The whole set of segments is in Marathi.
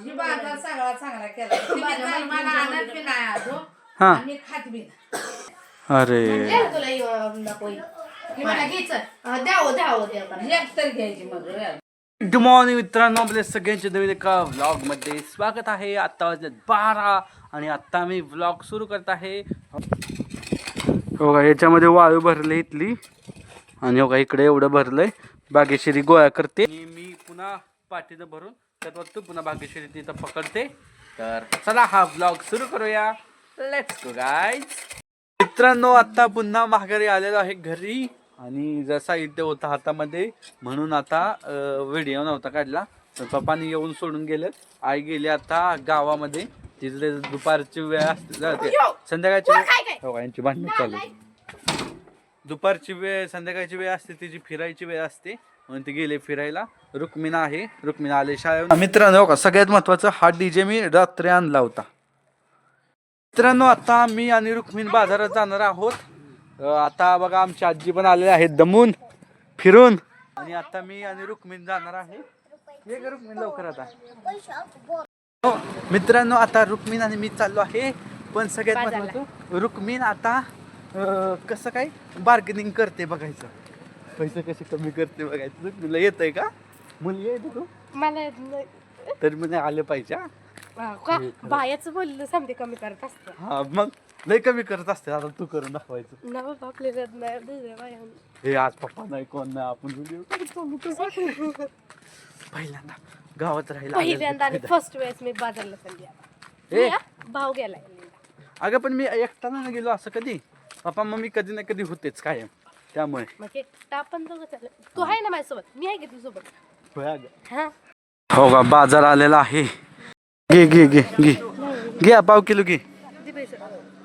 मी बाजार सगळा चांगला केला. तुम्ही जन्माला आणत बी नाही अजून. हा. आणि खात बी नाही. अरे. द्या तुला येऊन दाखवू. मी म्हणा घ्यायचं अं, द्यावं द्यावं द्या मला. एक तर घ्यायची मग रे. गुड मॉर्निंग मित्रांनो. आपल्या सगळ्यांचे नवीन एका व्लॉगमध्ये स्वागत आहे. आता वाजले बारा आणि आता मी व्लॉग सुरू करत आहे. हो का याच्यामध्ये वाळू भरले इथली. आणि हो का इकडे एवढं भरलंय. बागेश्वरी गोळा करते. आणि मी पुन्हा पाठीनं भरून त्यात बघतो पुन्हा बागेश्वरी तिथं पकडते. तर चला हा व्लॉग सुरू करूया. लेट्स गो गाईज मित्रांनो आता पुन्हा माघारी आलेलो आहे घरी. आणि जसा इथे होता हातामध्ये म्हणून आता व्हिडिओ नव्हता काढला. तर पप्पानी येऊन सोडून गेले. आई गेली आता गावामध्ये. तिथले दुपारची वेळ असते. जाते. संध्याकाळची वेळ हो यांची भांडणं चालू. दुपारची वेळ संध्याकाळची वेळ असते. तिची फिरायची वेळ असते. म्हणून ती गेले फिरायला. रुक्मिणा आहे. रुक्मिणा आले शाळेत मित्रांनो का सगळ्यात महत्वाचं हा डीजे मी रात्री आणला होता. मित्रांनो आता मी आणि रुक्मिण बाजारात जाणार आहोत. आता बघा आमची आजी पण आलेले आहेत दमून फिरून. आणि आता मी आणि रुक्मिण जाणार आहे. रुक्मिण लवकर आता. हो, मित्रांनो आता रुक्मिण आणि मी चाललो आहे. पण सगळ्यात महत्वाचं रुक्मिण आता कसं काय बार्गेनिंग करते बघायचं. पैसे कसे कमी करते बघायचं रुक्मिणला येतंय का? मुली येते तू? मला येत नाही. तरी म्हणजे आले पाहिजे हा. हा, का? बायाचं बोललं समजे कमी करत असतं. हा मग लय कमी करत असते आता तू करून दाखवायचं. ना बाबा आपल्याला येत नाही हे आज पप्पा नाही कोण नाही आपण व्हिडिओ पहिल्यांदा गावात राहिला पहिल्यांदा आणि फर्स्ट वेळेस मी बाजारला चालली आता. मी, हा, भाव गेलाय अगं पण मी एकटाना नाही गेलो असं कधी? पप्पा मम्मी कधी ना कधी होतेच कायम. त्यामुळे. दोघं चाललं तू आहे ना माझ्यासोबत? मी आहे की तुझ्यासोबत. हा? हो का बाजार आलेला आहे. घे घे घे घे. घ्या पाव किलो घे. किती पैसे.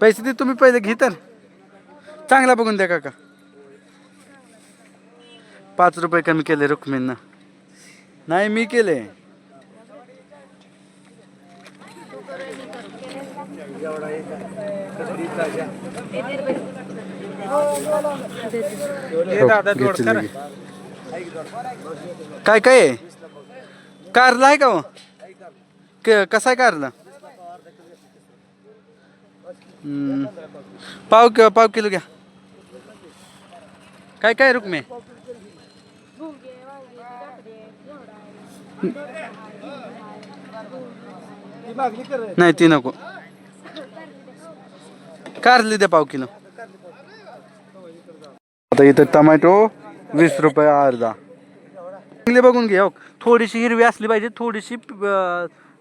पैसे दे तुम्ही पहिले घे तर. चांगला बघून द्या काका. पाच रुपये कमी केले रुक्मिणनं. नाही मी केले. काय काय आहे? कारला आहे का हो? क- कसा आहे कारला? हम्म. पाव कि पाव किलो घ्या. काय काय रुक्मे? नाही ती नको. कारली द्या पाव किलो. आता इथं टमॅटो वीस रुपये अर्धा. चांगले बघून घे हो. थोडीशी हिरवी असली पाहिजे थोडीशी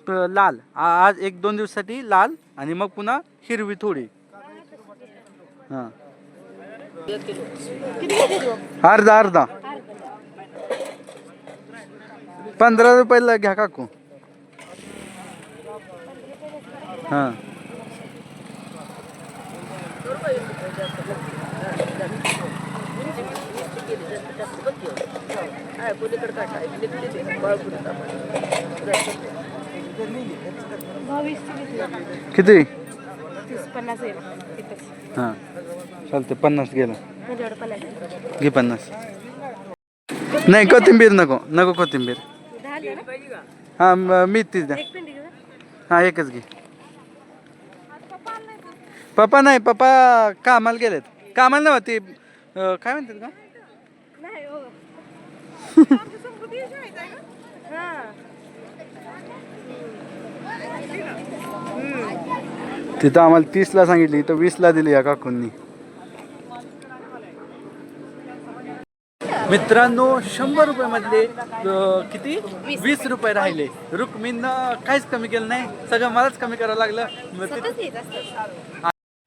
लाल. आज एक दोन दिवसासाठी लाल आणि मग पुन्हा हिरवी थोडी. हां. अर्धा अर्धा. पंधरा रुपयाला घ्या काकू. हां. किती? हां. चालते पन्नास गेलं. घे पन्नास. नाही कोथिंबीर नको नको कोथिंबीर. हां म- तीच द्या. हां एकच घे. पप्पा नाही पप्पा कामाला गेलेत. कामाला नव्ह ते अं, काय म्हणतात का? नाही हो. हा तिथं आम्हाला तीसला सांगितली तर वीसला दिली या काकूंनी. मित्रांनो शंभर रुपये मधले अं, किती? वीस. रुपये राहिले. रुक्मीनं काहीच कमी केलं नाही सगळं मलाच कमी करावं लागलं. मग ते-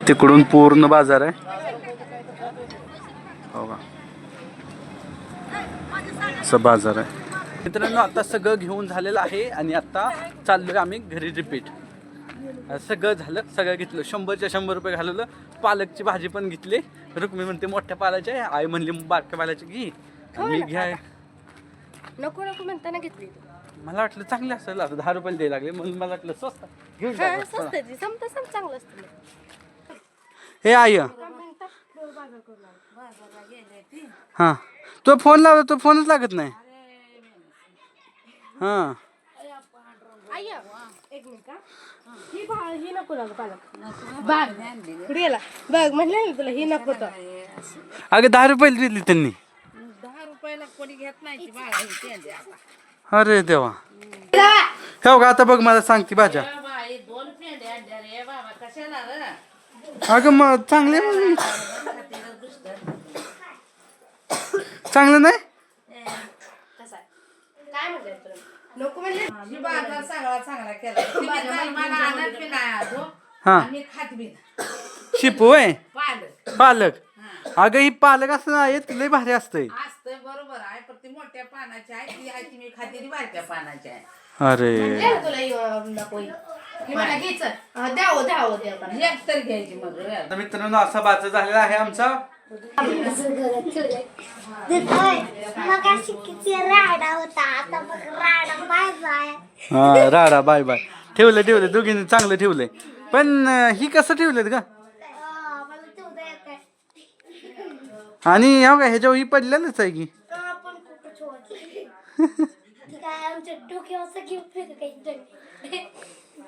तिकडून पूर्ण बाजार आहे हो का असं बाजार आहे. मित्रांनो आता सगळं घेऊन झालेलं आहे आणि आता चाललोय आम्ही घरी रिपीट सगळं झालं सगळं घेतलं. शंभरच्या शंभर रुपये घालवलं. पालकची भाजी पण घेतली. रुक्मी म्हणते मोठ्या पालाची आहे. आई म्हणली बारक्या पालाची घे. आणि मी घ्या. नको नको म्हणताना घेतली. मला वाटलं चांगले असेल आता दहा रुपयाला द्यायला लागले. म्हणून मला वाटलं स्वस्त. घेऊन हा चांगलं असतं. हे आई हा. तो फोन लावला तो फोनच लागत नाही. हा. हा. ही. ही ही अगं दहा रुपयाला दिली त्यांनी. दहा रुपयाला कोणी घेत नाही ती बाळा पेंडे आता. अरे देवा. हो का आता बघ मला सांगते भाज्या अगं मग चांगले. चांगलं नाही कसा काय म्हणले तुला नको म्हणले मी बाजार चांगला चांगला केला तुम्ही चाल मला आणत बी नाही? आजो हा. आणि खात बी नाही शिपू आहे पालक. पालक अगं ही पालक असं नाही लय भारी असतंय. असतं बरोबर आहे पण ती मोठ्या पानाची आहे ती आहे ती मी खाते ती बारक्या पानाची आहे. अरे. तुला ही, ही. ही एक तर घ्यायची मग रे. आता मित्रांनो असा बाचा झालेला आहे आमचा. मग अशी किती राडा होता. आता बघ राडा बाय बाय. हा राडा बाय बाय. ठेवलं ठेवलं दोघींनी चांगलं ठेवलंय. पण अं, ही कसं ठेवलेत का मला तेवढं येत आहे आणि ह्या का ह्याच्यावर ही पडलेलंच आहे की? आपण काय आमच्या डोक्यावर